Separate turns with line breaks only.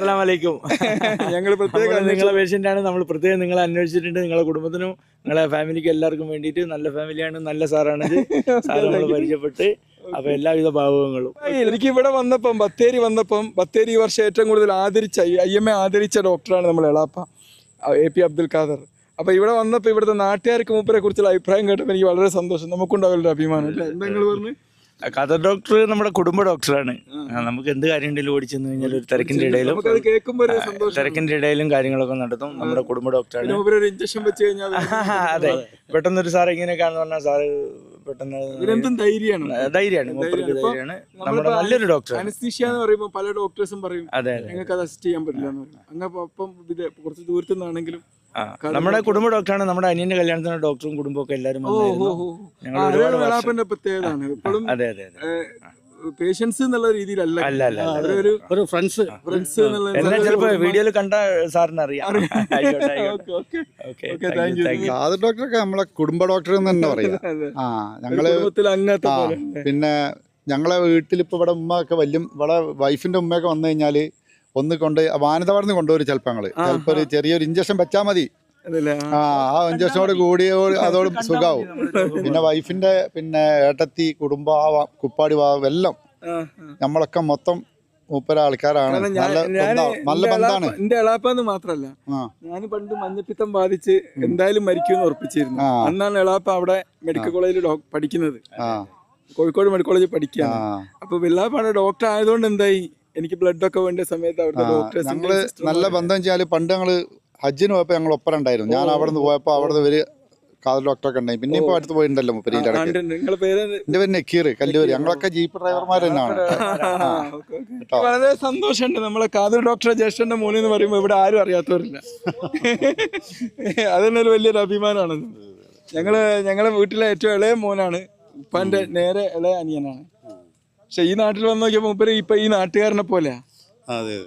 അസ്സലാമലൈക്കും.
ഞങ്ങൾ പ്രത്യേക
നിങ്ങളെ പേഷ്യന്റാണ് ആണ് നമ്മൾ പ്രത്യേകം നിങ്ങളെ അന്വേഷിച്ചിട്ടുണ്ട്. നിങ്ങളെ കുടുംബത്തിനും നിങ്ങളെ ഫാമിലിക്കും എല്ലാവർക്കും വേണ്ടിയിട്ട് നല്ല ഫാമിലിയാണ് നല്ല സാറാണ് സാറ് നമ്മൾ പരിചയപ്പെട്ട് അപ്പൊ എല്ലാവിധ ഭാവങ്ങളും
എനിക്ക് ഇവിടെ വന്നപ്പം ബത്തേരി വന്നപ്പം ബത്തേരി ഈ വർഷം ഏറ്റവും കൂടുതൽ ആദരിച്ച ഐ എം എ ആദരിച്ച ഡോക്ടറാണ് നമ്മൾ എളാപ്പ എ പി അബ്ദുൽ ഖാദർ. അപ്പൊ ഇവിടെ വന്നപ്പോൾ ഇവിടുത്തെ നാട്ടുകാർക്ക് മൂപ്പരെ കുറിച്ചുള്ള അഭിപ്രായം കേട്ടപ്പോൾ എനിക്ക് വളരെ സന്തോഷം. നമുക്കുണ്ടാവില്ല അഭിമാനം. അല്ലേ എന്താ നിങ്ങൾ പറഞ്ഞു?
കഥ ഡോക്ടർ നമ്മുടെ കുടുംബ ഡോക്ടറാണ്. നമുക്ക് എന്ത് കാര്യം ഉണ്ടെങ്കിലും ഓടിച്ചെന്ന് കഴിഞ്ഞാൽ ഒരു തിരക്കിന്റെ ഇടയിലും തിരക്കിന്റെ ഇടയിലും കാര്യങ്ങളൊക്കെ നടത്തും. നമ്മുടെ കുടുംബ ഡോക്ടറാണ്. അതെ. പെട്ടെന്ന് ഒരു സാർ ഇങ്ങനെയൊക്കെയാണെന്ന് പറഞ്ഞാൽ സാറ് പെട്ടെന്ന്
ധൈര്യമാണ്.
ധൈര്യമാണ്. മൂപ്പർക്ക് ധൈര്യമാണ്. നമ്മുടെ നല്ലൊരു ഡോക്ടർ
അനസ്തീഷ്യ എന്ന് പറയുമ്പോൾ പല ഡോക്ടേഴ്സും പറയും
അതെ
ഞങ്ങൾക്ക് അത് അസിസ്റ്റ് ചെയ്യാൻ പറ്റില്ല എന്ന് പറയും. അങ്ങ് അപ്പം ഇത് കുറച്ച് ദൂരത്തു നിന്നാണെങ്കിലും
നമ്മുടെ കുടുംബ ഡോക്ടറാണ് നമ്മുടെ അനിയന്റെ കല്യാണത്തിന് ഡോക്ടറും കുടുംബവും ഒക്കെ എല്ലാവരും വന്നായിരുന്നു. ഞങ്ങൾ ഒരുപാട്
പ്രത്യേകതയാണ്
അതെ അതെ
പേഷ്യൻസ് എന്നുള്ള രീതിയിലല്ല.
അല്ല അല്ല.
അവരൊരു
ഒരു ഫ്രണ്ട്സ്
ഫ്രണ്ട്സ് എന്നുള്ള
എന്നാ ചിലപ്പോ വീഡിയോയിൽ കണ്ട സാറിന് അറിയാം. ആയിക്കോട്ടെ ആയിക്കോട്ടെ.
Okay
okay.
Okay, thank you.
Thank you
സാധു ഡോക്ടറൊക്കെ നമ്മളെ കുടുംബ ഡോക്ടർ എന്ന് തന്നെ പറയാം. ആ
ഞങ്ങൾ അങ്ങനത്തെ
പിന്നെ ഞങ്ങളെ വീട്ടിൽ ഇപ്പൊ ഇവിടെ ഉമ്മ ഒക്കെ വലിയ ഇവിടെ വൈഫിന്റെ ഉമ്മയൊക്കെ വന്നു കഴിഞ്ഞാൽ ഒന്ന് കൊണ്ട് വാനത പറഞ്ഞ് കൊണ്ടുവരും ചിലപ്പോ ഞങ്ങൾ. ചിലപ്പോ ഒരു ചെറിയൊരു ഇഞ്ചക്ഷൻ വെച്ചാൽ മതി. ആ. ആ ഇഞ്ചക്ഷനോട് കൂടി അതോട് സുഖാവും. പിന്നെ വൈഫിന്റെ പിന്നെ ഏട്ടത്തി കുടുംബ കുപ്പാടി ഭാവം എല്ലാം. നമ്മളൊക്കെ മൊത്തം മൂപ്പര ആൾക്കാരാണ്. നല്ല ബന്ധമാണ് നല്ല
എളാപ്പ- എന്റെ എളാപ്പാന്ന് മാത്രല്ല. ഞാൻ പണ്ട് മഞ്ഞപ്പിത്തം ബാധിച്ച് എന്തായാലും മരിക്കുമെന്ന് ഉറപ്പിച്ചിരുന്നു. അന്നാണ് എളാപ്പ അവിടെ മെഡിക്കൽ കോളേജിൽ പഠിക്കുന്നത്.
ആ.
കോഴിക്കോട് മെഡിക്കൽ കോളേജിൽ പഠിക്കുക അപ്പൊ വെള്ളാപ്പാണ് ഡോക്ടർ ആയതുകൊണ്ട് എന്തായി? എനിക്ക് ബ്ലഡ് ഒക്കെ വേണ്ട സമയത്ത് അവിടുത്തെ
ഡോക്ടർ
ഡോക്ടേഴ്സ്
നല്ല ബന്ധം വെച്ചാൽ പണ്ട് ഞങ്ങൾ ഹജ്ജിന് പോയപ്പോ ഞങ്ങൾ ഒപ്പം ഉണ്ടായിരുന്നു. ഞാൻ അവിടെ നിന്ന് പോയപ്പോ അവിടെ ഇവർ കാതൽ ഡോക്ടറൊക്കെ ഉണ്ടായി. പിന്നെ ഇപ്പൊ അടുത്ത് പോയിട്ടുണ്ടല്ലോ മുപ്പരിയിലടക്ക്
നിങ്ങളെ പേര്
എന്റെ പേര് നക്കീർ കല്ലൂര് ഞങ്ങളൊക്കെ ജീപ്പ് ഡ്രൈവർമാർ തന്നെയാണ്.
വളരെ സന്തോഷമുണ്ട്. നമ്മളെ കാതൽ ഡോക്ടറെ ജ്യേഷ്ഠന്റെ മോനെ എന്ന് പറയുമ്പോൾ ഇവിടെ ആരും അറിയാത്തവരില്ല. അതന്നെ ഒരു വലിയൊരു അഭിമാനമാണ്. ഞങ്ങൾ ഞങ്ങളെ വീട്ടിലെ ഏറ്റവും ഇളയ മോനാണ്. ഉപ്പാന്റെ നേരെ ഇളയ അനിയനാണ്. പക്ഷെ ഈ നാട്ടിൽ വന്ന് നോക്കിയപ്പോ മുപ്പര് ഇപ്പൊ ഈ നാട്ടുകാരനെ പോലെയാ.
അതെ.